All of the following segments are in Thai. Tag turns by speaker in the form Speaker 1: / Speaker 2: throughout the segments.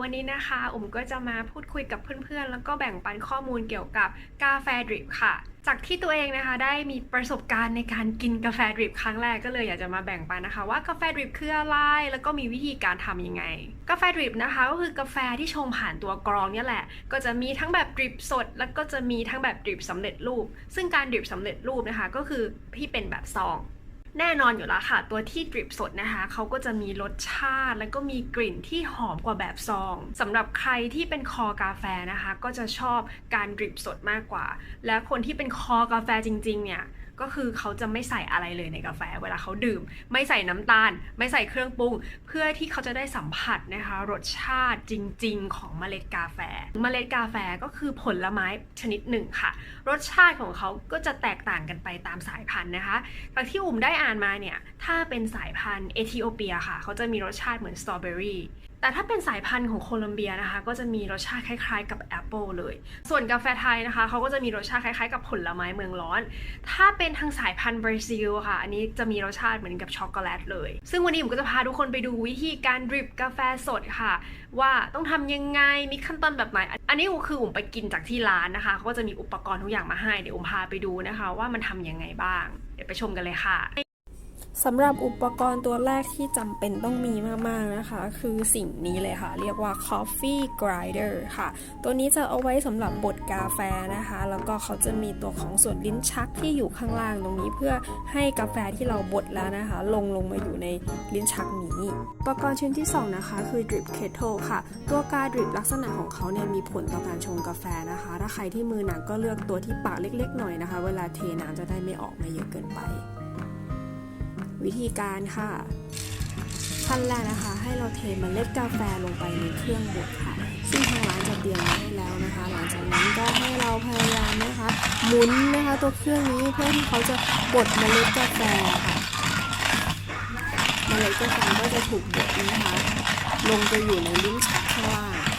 Speaker 1: วันนี้นะคะอุ๋มก็จะมาพูดคุยกับเพื่อนๆ แล้วก็แบ่งปันข้อมูลเกี่ยวกับกาแฟดริปค่ะ จากที่ตัวเองนะคะได้มีประสบการณ์ในการกินกาแฟดริปครั้งแรกก็เลยอยากจะมาแบ่งปันนะคะ ว่ากาแฟดริปคืออะไร แล้วก็มีวิธีการทำยังไง กาแฟดริปนะคะก็คือกาแฟที่ชงผ่านตัวกรองเนี่ยแหละ ก็จะมีทั้งแบบดริปสด แล้วก็จะมีทั้งแบบดริปสำเร็จรูป ซึ่งการดริปสำเร็จรูปนะคะก็คือที่เป็นแบบซอง แน่นอนอยู่แล้วค่ะ ตัวที่ดริปสดนะคะเขาก็จะมีรสชาติ แล้วก็มีกลิ่นที่หอมกว่าแบบซองสำหรับใครที่เป็นคอกาแฟนะคะ ก็จะชอบการดริปสดมากกว่า และคนที่เป็นคอกาแฟจริง ๆ เนี่ย ก็คือเขาจะไม่ใส่อะไรเลยในกาแฟ เวลาเขาดื่ม ไม่ใส่น้ำตาล ไม่ใส่เครื่องปรุง เพื่อที่เขาจะได้สัมผัสนะคะรสชาติจริง ๆ ของเมล็ดกาแฟ เมล็ดกาแฟก็คือผลไม้ชนิดหนึ่งค่ะ รสชาติของเขาก็จะแตกต่างกันไปตามสายพันธุ์นะคะจากที่อุ่มได้อ่านมาเนี่ยถ้าเป็นสายพันธุ์เอธิโอเปียค่ะ เขาจะมีรสชาติเหมือนสตรอเบอรี่ แต่ถ้าเป็นสายพันธุ์ของโคลอมเบียนะคะ ก็จะมีรสชาติคล้ายๆ กับแอปเปิลเลย ส่วนกาแฟไทยนะคะเขาก็จะมีรสชาติคล้ายๆ กับผลไม้เมืองร้อน ถ้าเป็นทางสายพันธุ์บราซิลค่ะ อันนี้จะมีรสชาติเหมือนกับช็อกโกแลตเลย ซึ่งวันนี้ผมก็จะพาทุกคนไปดูวิธีการดริปกาแฟสดค่ะ ว่าต้องทำยังไงมีขั้นตอนแบบไหน อันนี้คือผมไปกินจากที่ร้านนะคะเขาก็จะมีอุปกรณ์ทุกอย่างมาให้เดี๋ยวผมพาไปดูนะคะ ว่ามันทำยังไงบ้าง เดี๋ยวไปชมกันเลยค่ะ
Speaker 2: สำหรับอุปกรณ์ตัวแรกที่จำเป็นต้องมีมากๆนะคะ คือสิ่งนี้เลยค่ะ เรียกว่า coffee grinder ค่ะ ตัวนี้จะเอาไว้สำหรับบดกาแฟนะคะ แล้วก็เขาจะมีตัวของส่วนลิ้นชักที่อยู่ข้างล่างตรงนี้ เพื่อให้กาแฟที่เราบดแล้วนะคะ ลงลงมาอยู่ในลิ้นชักนี้ อุปกรณ์ชิ้นที่สองนะคะ คือ drip kettle ค่ะ ตัวกา drip ลักษณะของเขาเนี่ยมีผลต่อการชงกาแฟนะคะ ถ้าใครที่มือหนักก็เลือกตัวที่ปากเล็ก ๆ หน่อยนะคะ เวลาเทน้ำจะได้ไม่ออกมาเยอะเกินไป วิธีการค่ะขั้นแรกนะคะ ให้เราเทเมล็ดกาแฟลงไปในเครื่องบดค่ะ ซึ่งทางร้านจะเตรียมไว้ให้แล้วนะคะ หลังจากนั้นก็ให้เราพยายามนะคะหมุนนะคะตัวเครื่องนี้เพื่อที่เขาจะบดเมล็ดกาแฟค่ะเมล็ดกาแฟก็จะถูกบดนะคะ ลงไปอยู่ในลิ้นชักข้างล่าง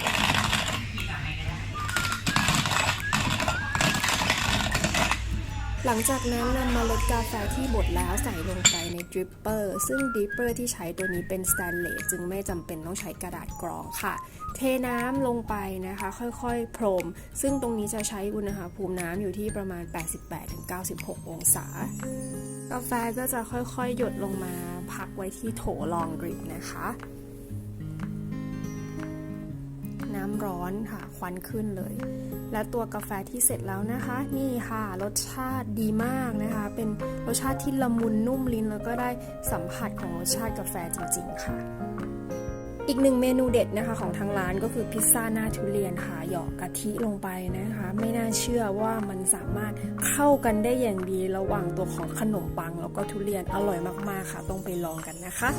Speaker 2: หลังจากนั้นนำเมล็ดกาแฟที่บดแล้วใส่ลงไปในดริปเปอร์ซึ่งดริปเปอร์ที่ใช้ตัวนี้เป็นสแตนเลสจึงไม่จำเป็นต้องใช้กระดาษกรองค่ะ เทน้ำลงไปนะคะ ค่อยๆ พรม ซึ่งตรงนี้จะใช้อุณหภูมิน้ำอยู่ที่ประมาณ 88-96 องศากาแฟก็จะค่อยๆ หยดลงมาพักไว้ที่โถรองดริปนะคะ น้ำร้อนค่ะควันขึ้นเลย และตัวกาแฟที่เสร็จแล้วนะคะ นี่ค่ะรสชาติดีมากนะคะ เป็นรสชาติที่ละมุนนุ่มลิ้นแล้วก็ได้สัมผัสของรสชาติกาแฟจริง ๆ ค่ะ อีกหนึ่งเมนูเด็ดนะคะของทางร้านก็คือพิซซ่าหน้าทุเรียนค่ะหยอกกะทิลงไปนะคะ ไม่น่าเชื่อว่ามันสามารถเข้ากันได้อย่างดีระหว่างตัวของขนมปัง แล้วก็ทุเรียนอร่อยมากๆค่ะ ต้องไปลองกันนะคะ